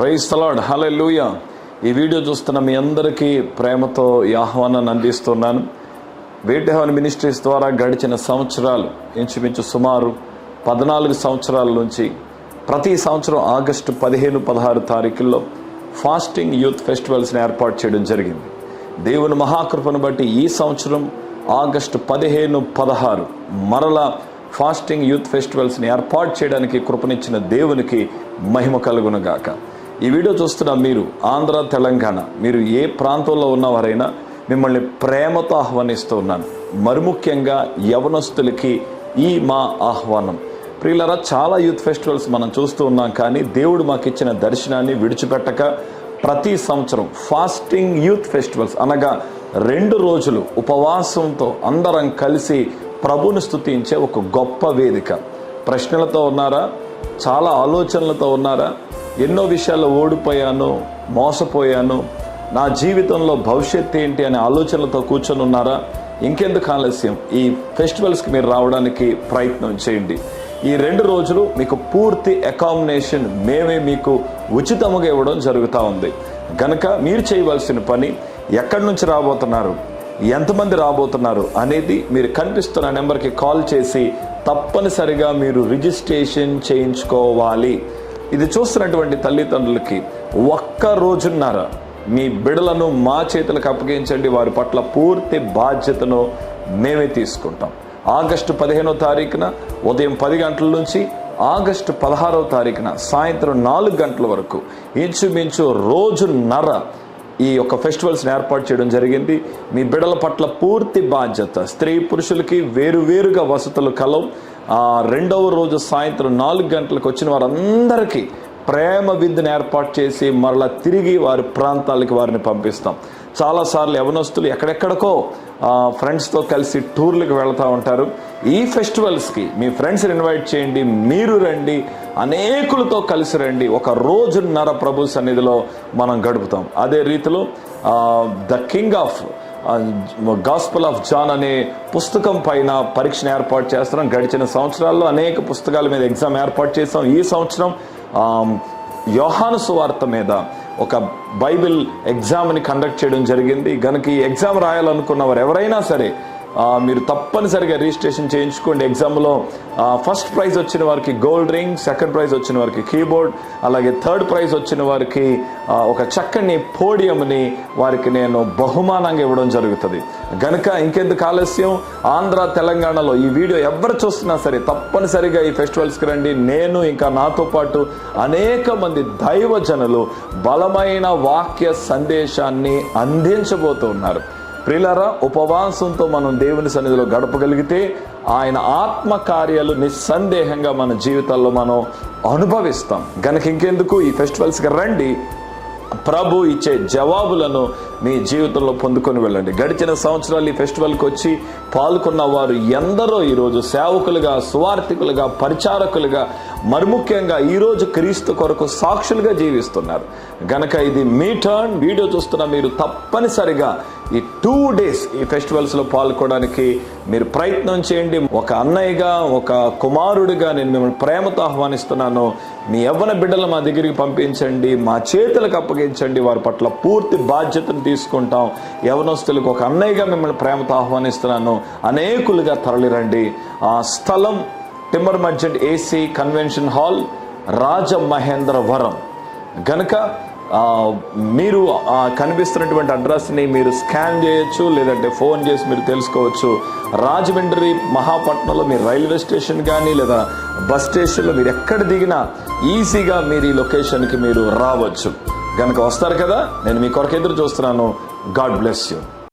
Praise తలాడ్ hello లూయ ఈ video చూస్తున్న మీ అందరికీ ప్రేమతో ఈ ఆహ్వానాన్ని అందిస్తున్నాను. వేటి హవన్ మినిస్ట్రీస్ ద్వారా గడిచిన సంవత్సరాలు ఇంచుమించు సుమారు పద్నాలుగు సంవత్సరాల నుంచి ప్రతి సంవత్సరం ఆగస్టు పదిహేను పదహారు తారీఖుల్లో ఫాస్టింగ్ యూత్ ఫెస్టివల్స్ని ఏర్పాటు చేయడం జరిగింది. దేవుని మహాకృపను బట్టి ఈ సంవత్సరం ఆగస్టు పదిహేను పదహారు మరలా ఫాస్టింగ్ యూత్ ఫెస్టివల్స్ని ఏర్పాటు చేయడానికి కృపనిచ్చిన దేవునికి మహిమ కలుగునగాక. ఈ వీడియో చూస్తున్న మీరు ఆంధ్ర తెలంగాణ మీరు ఏ ప్రాంతంలో ఉన్నవారైనా మిమ్మల్ని ప్రేమతో ఆహ్వానిస్తూ ఉన్నాను. మరుముఖ్యంగా యవనస్తులకి ఈ మా ఆహ్వానం. ప్రియులరా చాలా యూత్ ఫెస్టివల్స్ మనం చూస్తూ ఉన్నాం కానీ దేవుడు మాకు ఇచ్చిన దర్శనాన్ని విడిచిపెట్టక ప్రతి సంవత్సరం ఫాస్టింగ్ యూత్ ఫెస్టివల్స్ అనగా రెండు రోజులు ఉపవాసంతో అందరం కలిసి ప్రభుని స్తుతించే ఒక గొప్ప వేదిక. ప్రశ్నలతో ఉన్నారా? చాలా ఆలోచనలతో ఉన్నారా? ఎన్నో విషయాల్లో ఓడిపోయాను మోసపోయాను. నా జీవితంలో భవిష్యత్ ఏంటి అనే ఆలోచనలతో కూర్చొని ఉన్నారా? ఇంకెందుకు ఆలస్యం? ఈ ఫెస్టివల్స్కి మీరు రావడానికి ప్రయత్నం చేయండి. ఈ రెండు రోజులు మీకు పూర్తి అకామినేషన్ మేమే మీకు ఉచితముగా ఇవ్వడం జరుగుతూ ఉంది. గనక మీరు చేయవలసిన పని ఎక్కడి నుంచి రాబోతున్నారు ఎంతమంది రాబోతున్నారు అనేది మీరు కనిపిస్తున్న నెంబర్కి కాల్ చేసి తప్పనిసరిగా మీరు రిజిస్ట్రేషన్ చేయించుకోవాలి. ఇది చూస్తున్నటువంటి తల్లిదండ్రులకి ఒక్క రోజున్నర మీ బిడలను మా చేతులకు అప్పగించండి. వారి పట్ల పూర్తి బాధ్యతను మేమే తీసుకుంటాం. ఆగస్టు పదిహేనో తారీఖున ఉదయం పది గంటల నుంచి ఆగస్టు పదహారవ తారీఖున సాయంత్రం నాలుగు గంటల వరకు ఇంచుమించు రోజున్నర ఈ యొక్క ఫెస్టివల్స్ని ఏర్పాటు చేయడం జరిగింది. మీ బిడల పట్ల పూర్తి బాధ్యత స్త్రీ పురుషులకి వేరువేరుగా వసతులు కలవు. ఆ రెండవ రోజు సాయంత్రం నాలుగు గంటలకు వచ్చిన వారందరికీ ప్రేమ విందుని ఏర్పాటు చేసి మరలా తిరిగి వారి ప్రాంతాలకి వారిని పంపిస్తాం. చాలాసార్లు యవనస్తులు ఎక్కడెక్కడికో ఫ్రెండ్స్తో కలిసి టూర్లకు వెళ్తూ ఉంటారు. ఈ ఫెస్టివల్స్కి మీ ఫ్రెండ్స్ని ఇన్వైట్ చేయండి మీరు రండి అనేకులతో కలిసి రండి. ఒక రోజున్నర ప్రభు సన్నిధిలో మనం గడుపుతాం. అదే రీతిలో the king of gospel of John అనే పుస్తకం పైన పరీక్షను ఏర్పాటు చేస్తున్నాం గడిచిన సంవత్సరాల్లో అనేక పుస్తకాల మీద ఎగ్జామ్ ఏర్పాటు చేస్తాం ఈ సంవత్సరం యోహాను సువార్త మీద ఒక బైబిల్ ఎగ్జామ్ని కండక్ట్ చేయడం జరిగింది. కనుక ఈ ఎగ్జామ్ రాయాలనుకున్న వారు ఎవరైనా సరే మీరు తప్పనిసరిగా రిజిస్ట్రేషన్ చేయించుకోండి. ఎగ్జామ్లో ఫస్ట్ ప్రైజ్ వచ్చిన వారికి గోల్డ్ రింగ్ సెకండ్ ప్రైజ్ వచ్చిన వారికి కీబోర్డ్ అలాగే థర్డ్ ప్రైజ్ వచ్చిన వారికి ఒక చక్కని పోడియంని వారికి నేను బహుమానంగా ఇవ్వడం జరుగుతుంది. గనుక ఇంకెందుకు ఆలస్యం? ఆంధ్ర తెలంగాణలో ఈ వీడియో ఎవరు చూస్తున్నా సరే తప్పనిసరిగా ఈ ఫెస్టివల్స్కి రండి. నేను ఇంకా నాతో పాటు అనేక మంది దైవజనులు బలమైన వాక్య సందేశాన్ని అందించబోతున్నారు. ప్రిలరా ఉపవాసంతో మనం దేవుని సన్నిధిలో గడపగలిగితే ఆయన ఆత్మకార్యాలు నిస్సందేహంగా మన జీవితాల్లో మనం అనుభవిస్తాం. గనక ఇంకెందుకు? ఈ ఫెస్టివల్స్కి రండి. ప్రభు ఇచ్చే జవాబులను మీ జీవితంలో పొందుకొని వెళ్ళండి. గడిచిన సంవత్సరాలు ఈ ఫెస్టివల్కి వచ్చి పాల్గొన్న వారు ఎందరో ఈరోజు సేవకులుగా సువార్థికులుగా పరిచారకులుగా మరుముఖ్యంగా ఈరోజు క్రీస్తు కొరకు సాక్షులుగా జీవిస్తున్నారు. గనక ఇది మీ టర్న్ వీడియో చూస్తున్న మీరు తప్పనిసరిగా ఈ టూ డేస్ ఈ ఫెస్టివల్స్లో పాల్గొనడానికి మీరు ప్రయత్నం చేయండి. ఒక అన్నయ్యగా ఒక కుమారుడిగా నేను మిమ్మల్ని ప్రేమతో ఆహ్వానిస్తున్నాను. మీ యవ్వన బిడ్డలు మా దగ్గరికి పంపించండి. మా చేతులకు అప్పగించండి. వారి పట్ల పూర్తి బాధ్యతను తీసుకుంటాం. యవనస్తులకు ఒక అన్నయ్యగా మిమ్మల్ని ప్రేమతో ఆహ్వానిస్తున్నాను. అనేకులుగా తరలిరండి. ఆ స్థలం timber merchant AC convention hall Rajamahendravaram. గనక మీరు కనిపిస్తున్నటువంటి అడ్రస్ని మీరు స్కాన్ చేయొచ్చు లేదంటే ఫోన్ చేసి మీరు తెలుసుకోవచ్చు. రాజమండ్రి మహాపట్నంలో మీరు రైల్వే స్టేషన్ కానీ లేదా బస్ స్టేషన్లో మీరు ఎక్కడ దిగినా ఈజీగా మీరు ఈ లొకేషన్కి మీరు రావచ్చు. కనుక వస్తారు కదా నేను మీ కొరకు ఎదురు చూస్తున్నాను. God bless you.